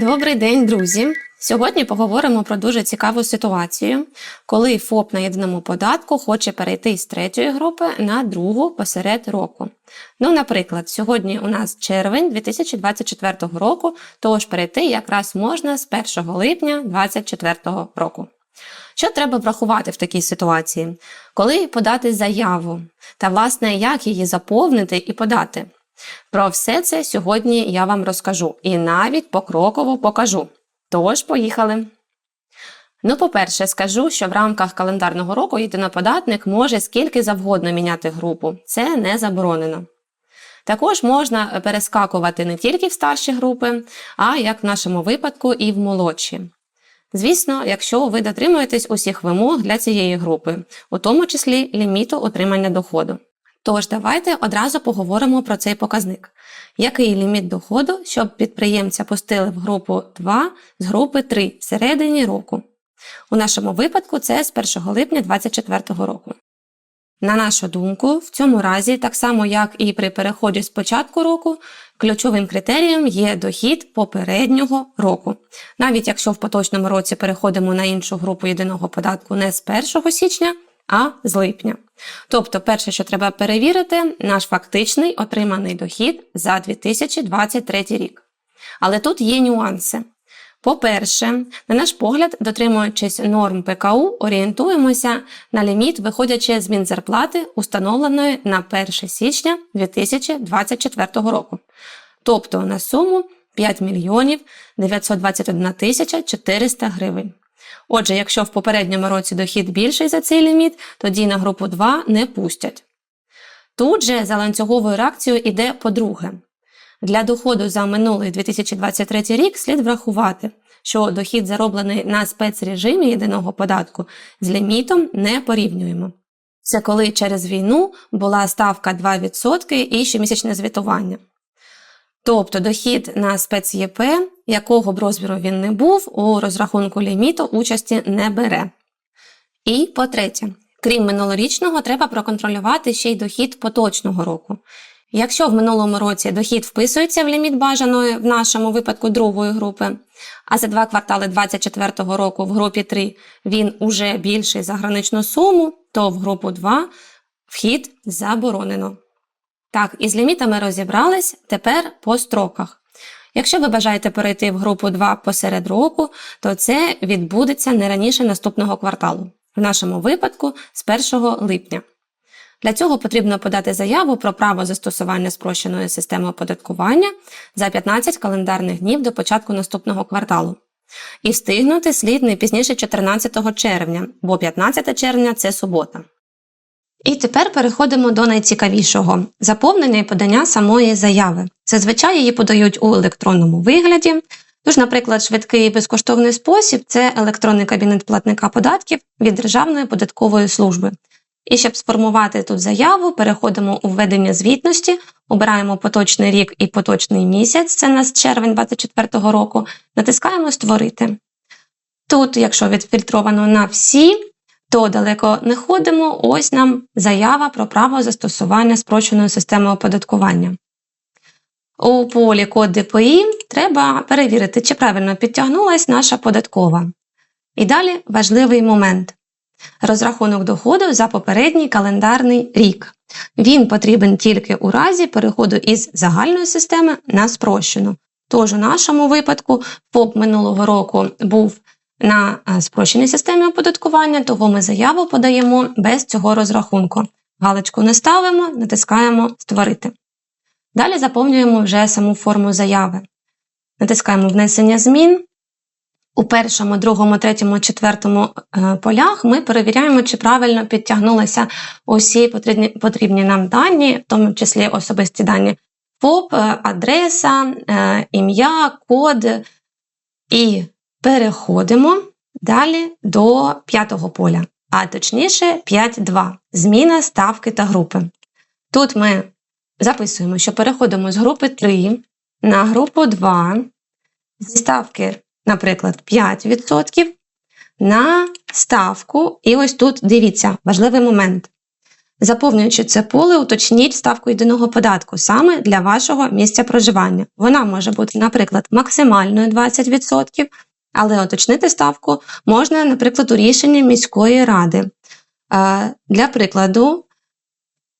Добрий день, друзі! Сьогодні поговоримо про дуже цікаву ситуацію, коли ФОП на єдиному податку хоче перейти з третьої групи на другу посеред року. Ну, наприклад, сьогодні у нас червень 2024 року, тож перейти якраз можна з 1 липня 2024 року. Що треба врахувати в такій ситуації? Коли подати заяву та, власне, як її заповнити і подати? Про все це сьогодні я вам розкажу і навіть покроково покажу. Тож, поїхали! Ну, по-перше, скажу, що в рамках календарного року єдиноподатник може скільки завгодно міняти групу. Це не заборонено. Також можна перескакувати не тільки в старші групи, а як в нашому випадку, і в молодші. Звісно, якщо ви дотримуєтесь усіх вимог для цієї групи, у тому числі ліміту отримання доходу. Тож, давайте одразу поговоримо про цей показник. Який ліміт доходу, щоб підприємця пустили в групу 2 з групи 3 всередині року? У нашому випадку це з 1 липня 2024 року. На нашу думку, в цьому разі, так само як і при переході з початку року, ключовим критерієм є дохід попереднього року. Навіть якщо в поточному році переходимо на іншу групу єдиного податку не з 1 січня, а з липня. Тобто, перше, що треба перевірити, наш фактичний отриманий дохід за 2023 рік. Але тут є нюанси. По-перше, на наш погляд, дотримуючись норм ПКУ, орієнтуємося на ліміт, виходячи з мінзарплати, установленої на 1 січня 2024 року. Тобто на суму 5 мільйонів 921 тисяча 400 гривень. Отже, якщо в попередньому році дохід більший за цей ліміт, тоді на групу 2 не пустять. Тут же за ланцюговою реакцією йде по-друге. Для доходу за минулий 2023 рік слід врахувати, що дохід зароблений на спецрежимі єдиного податку з лімітом не порівнюємо. Це коли через війну була ставка 2% і щомісячне звітування. Тобто дохід на спецЄП, якого б розміру він не був, у розрахунку ліміту участі не бере. І по-третє, крім минулорічного, треба проконтролювати ще й дохід поточного року. Якщо в минулому році дохід вписується в ліміт бажаної в нашому випадку другої групи, а за два квартали 2024 року в групі 3 він уже більший за граничну суму, то в групу 2 вхід заборонено. Так, із лімітами розібрались, тепер по строках. Якщо ви бажаєте перейти в групу 2 посеред року, то це відбудеться не раніше наступного кварталу, в нашому випадку з 1 липня. Для цього потрібно подати заяву про право застосування спрощеної системи оподаткування за 15 календарних днів до початку наступного кварталу. І встигнути слід не пізніше 14 червня, бо 15 червня це субота. І тепер переходимо до найцікавішого заповнення і подання самої заяви. Зазвичай її подають у електронному вигляді. Тож, наприклад, швидкий і безкоштовний спосіб це електронний кабінет платника податків від Державної податкової служби. І щоб сформувати тут заяву, переходимо у введення звітності, обираємо поточний рік і поточний місяць, це нас червень 2024 року, натискаємо Створити. Тут, якщо відфільтровано на всі, то далеко не ходимо, ось нам заява про право застосування спрощеної системи оподаткування. У полі код ДПІ треба перевірити, чи правильно підтягнулась наша податкова. І далі важливий момент. Розрахунок доходу за попередній календарний рік. Він потрібен тільки у разі переходу із загальної системи на спрощену. Тож у нашому випадку ФОП минулого року був на е, спрощеній системі оподаткування, того ми заяву подаємо без цього розрахунку. Галочку не ставимо, натискаємо Створити. Далі заповнюємо вже саму форму заяви. Натискаємо Внесення змін. У першому, другому, третьому, четвертому е, полях ми перевіряємо, чи правильно підтягнулися усі потрібні потрібні нам дані, в тому числі особисті дані ФОП, е, адреса, ім'я, код і Переходимо далі до п'ятого поля, а точніше 5.2. Зміна ставки та групи. Тут ми записуємо, що переходимо з групи 3 на групу 2, зі ставки, наприклад, 5% на ставку. І ось тут дивіться, важливий момент. Заповнюючи це поле, уточніть ставку єдиного податку саме для вашого місця проживання. Вона може бути, наприклад, максимальною 20%, але уточнити ставку можна, наприклад, у рішенні міської ради. Е, Для прикладу,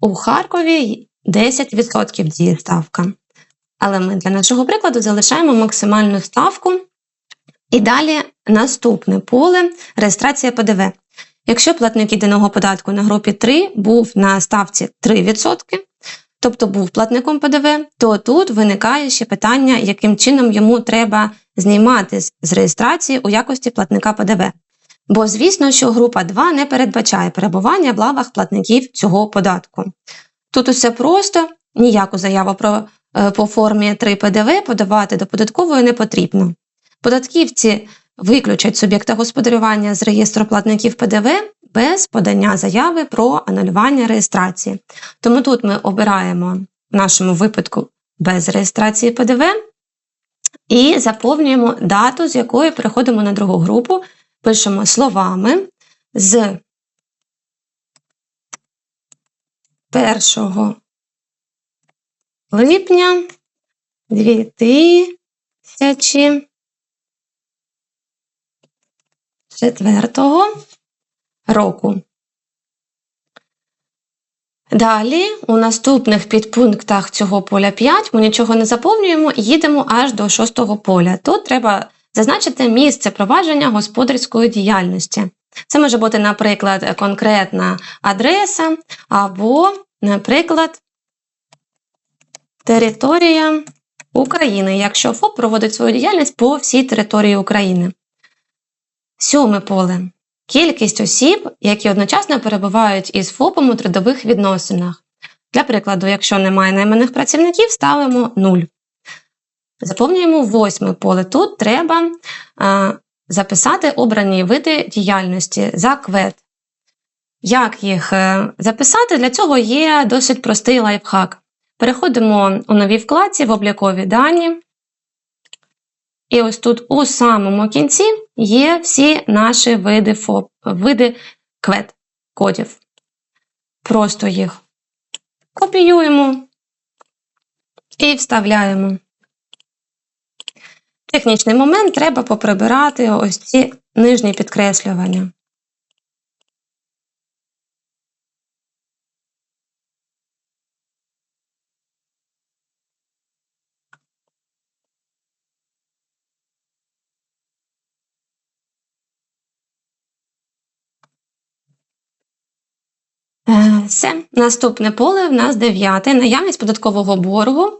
у Харкові 10% діє ставка. Але ми для нашого прикладу залишаємо максимальну ставку. І далі наступне поле реєстрація ПДВ. Якщо платник єдиного податку на групі 3 був на ставці 3%, тобто був платником ПДВ, то тут виникає ще питання, яким чином йому треба знімати з реєстрації у якості платника ПДВ. Бо, звісно, що група 2 не передбачає перебування в лавах платників цього податку. Тут усе просто, ніяку заяву про, е, по формі 3 ПДВ подавати до податкової не потрібно. Податківці виключать суб'єкта господарювання з реєстру платників ПДВ без подання заяви про анулювання реєстрації. Тому тут ми обираємо в нашому випадку без реєстрації ПДВ і заповнюємо дату, з якої переходимо на другу групу, пишемо словами з 1 липня 2000 четвертого року. Далі, у наступних підпунктах цього поля 5 ми нічого не заповнюємо і їдемо аж до шостого поля. Тут треба зазначити місце провадження господарської діяльності. Це може бути, наприклад, конкретна адреса або, наприклад, територія України, якщо ФОП проводить свою діяльність по всій території України. Сьоме поле. Кількість осіб, які одночасно перебувають із ФОПом у трудових відносинах. Для прикладу, якщо немає найманих працівників, ставимо 0. Заповнюємо восьме поле. Тут треба а, записати обрані види діяльності за квет. Як їх е, записати? Для цього є досить простий лайфхак. Переходимо у новій вкладці в облікові дані. І ось тут у самому кінці є всі наші види ФОП, види квет кодів. Просто їх копіюємо і вставляємо. Технічний момент треба поприбирати ось ці нижні підкреслювання. Все, наступне поле в нас дев'яте. Наявність податкового боргу.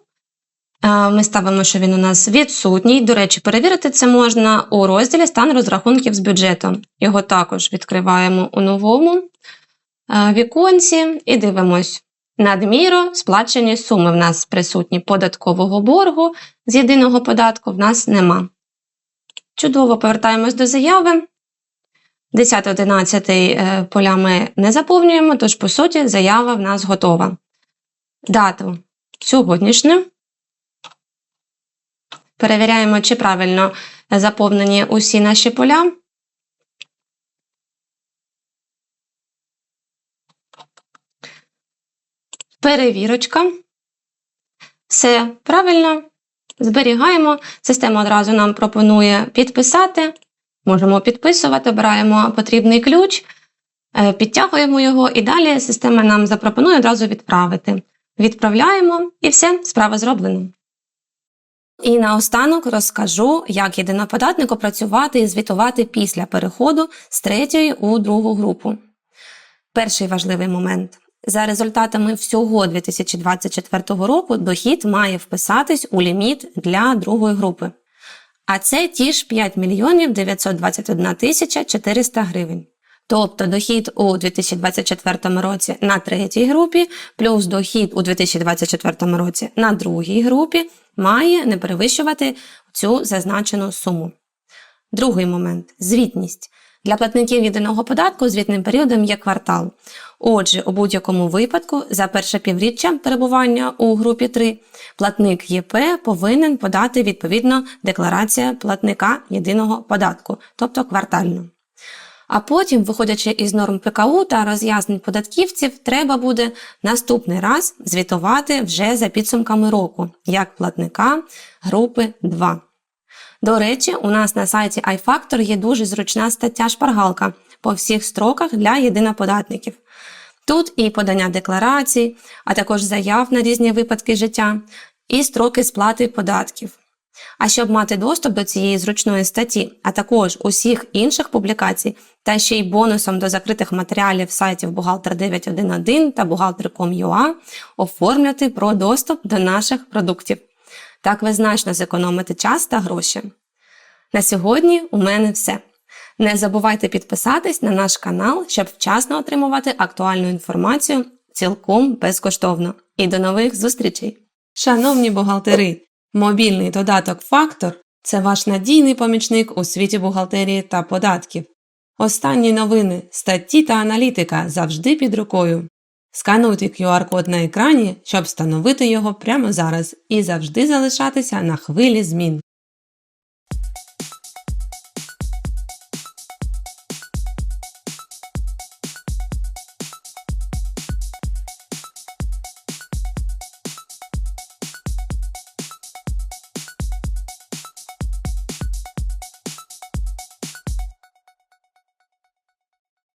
Е, Ми ставимо, що він у нас відсутній. До речі, перевірити це можна у розділі стан розрахунків з бюджетом. Його також відкриваємо у новому е, віконці і дивимось. Надміру сплачені суми в нас присутні податкового боргу з єдиного податку в нас нема. Чудово, повертаємось до заяви. 10-11 е, поля ми не заповнюємо, тож, по суті, заява в нас готова. Дату сьогоднішню. Перевіряємо, чи правильно заповнені усі наші поля. Перевірочка. Все правильно. Зберігаємо. Система одразу нам пропонує підписати. Можемо підписувати, обираємо потрібний ключ, е, підтягуємо його, і далі система нам запропонує одразу відправити. Відправляємо і все, справа зроблена. І наостанок розкажу, як єдиноподатнику працювати і звітувати після переходу з третьої у другу групу. Перший важливий момент. За результатами всього 2024 року дохід має вписатись у ліміт для другої групи. А це ті ж 5 мільйонів 921 тисяча 400 гривень. Тобто дохід у 2024 році на третій групі, плюс дохід у 2024 році на другій групі має не перевищувати цю зазначену суму. Другий момент звітність. Для платників єдиного податку звітним періодом є квартал. Отже, у будь-якому випадку за перше півріччя перебування у групі 3 платник ЄП повинен подати відповідно декларація платника єдиного податку, тобто квартально. А потім, виходячи із норм ПКУ та роз'яснень податківців, треба буде наступний раз звітувати вже за підсумками року, як платника групи 2. До речі, у нас на сайті iFactor є дуже зручна стаття шпаргалка по всіх строках для єдиноподатників. Тут і подання декларацій, а також заяв на різні випадки життя, і строки сплати податків. А щоб мати доступ до цієї зручної статті, а також усіх інших публікацій, та ще й бонусом до закритих матеріалів сайтів Бухгалтер 911 та Бухгалтер.com.ua оформлювати про доступ до наших продуктів. Так ви значно зекономите час та гроші. На сьогодні у мене все. Не забувайте підписатись на наш канал, щоб вчасно отримувати актуальну інформацію цілком безкоштовно. І до нових зустрічей! Шановні бухгалтери! Мобільний додаток Фактор це ваш надійний помічник у світі бухгалтерії та податків. Останні новини, статті та аналітика завжди під рукою. Скануйте QR-код на екрані, щоб встановити його прямо зараз і завжди залишатися на хвилі змін.